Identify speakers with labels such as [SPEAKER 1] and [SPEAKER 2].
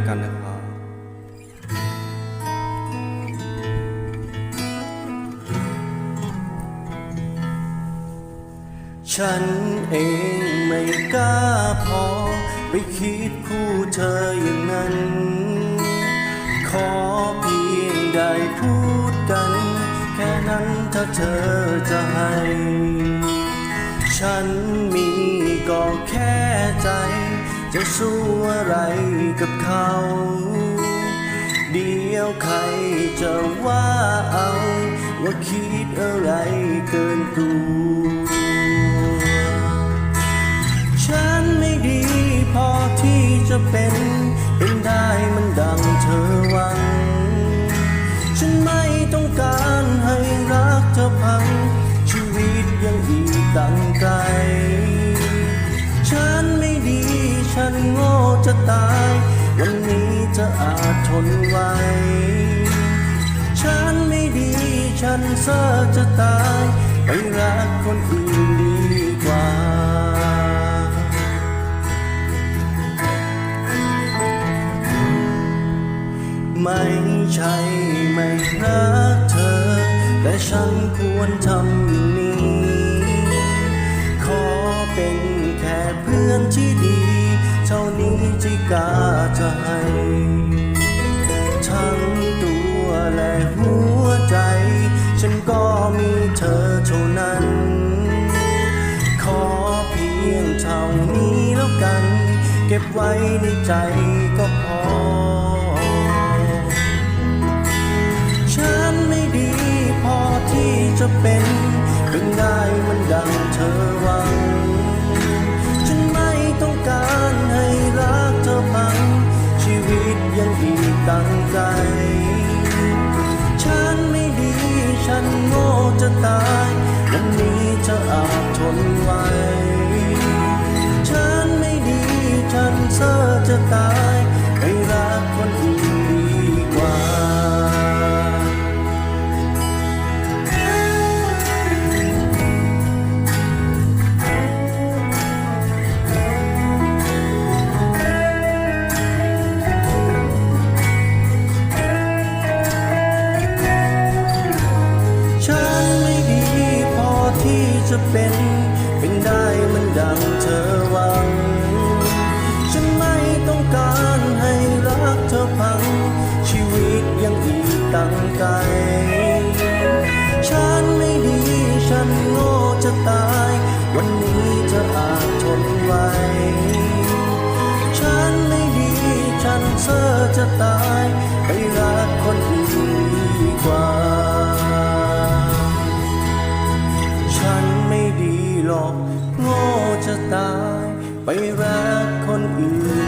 [SPEAKER 1] ยกันนะครับฉันเองไม่กล้าพอ ไปคิดคู่เธออย่างนั้น ขอเพียงได้พูดกัน แค่นั้นถ้าเธอจะให้ ฉันมีก็แค่ใจ จะสู้อะไรกับเขา เดียวใครจะว่าเอา ว่าคิดอะไรเกินตัวฉันไม่ดีพอที่จะเป็น เป็นได้มันดังเธอหวัง ฉันไม่ต้องการให้รักเธอพัง ชีวิตยังอีกตั้งไกล จะตาย วันนี้จะอาจทนไหวฉันไม่ดี ฉันเซ่อจะตาย ไปรักคนอื่นดีกว่าไม่ใช่ไม่รักเธอ แต่ฉันควรทำอย่างนี้ ขอเป็นแค่เพื่อนที่ดี เท่านี้ที่กล้าจะให้ทั้งตัวและหัวใจ ฉันก็มีเธอเท่านั้น ขอเพียงเท่านี้แล้วกัน เก็บไว้ในใจก็พอ ฉันไม่ดีพอที่จะเป็นเป็น ตั้งใจ ฉันไม่ดี ฉันโง่จะตายวันนี้จะอาจทนไหวฉันไม่ดี ฉันเซอจะตาย จะเป็น เป็นได้มันดังเธอหวัง ฉันไม่ต้องการให้รักเธอพัง ชีวิตยังอีกตั้งไกล ฉันไม่ดี ฉันโง่จะตาย วันนี้จะอาจทนไหวฉันไม่ดี ฉันเซอจะตาย ไปรักคนอื่นดีกว่า หอกโง่จะตาย ไปรักคนอื่น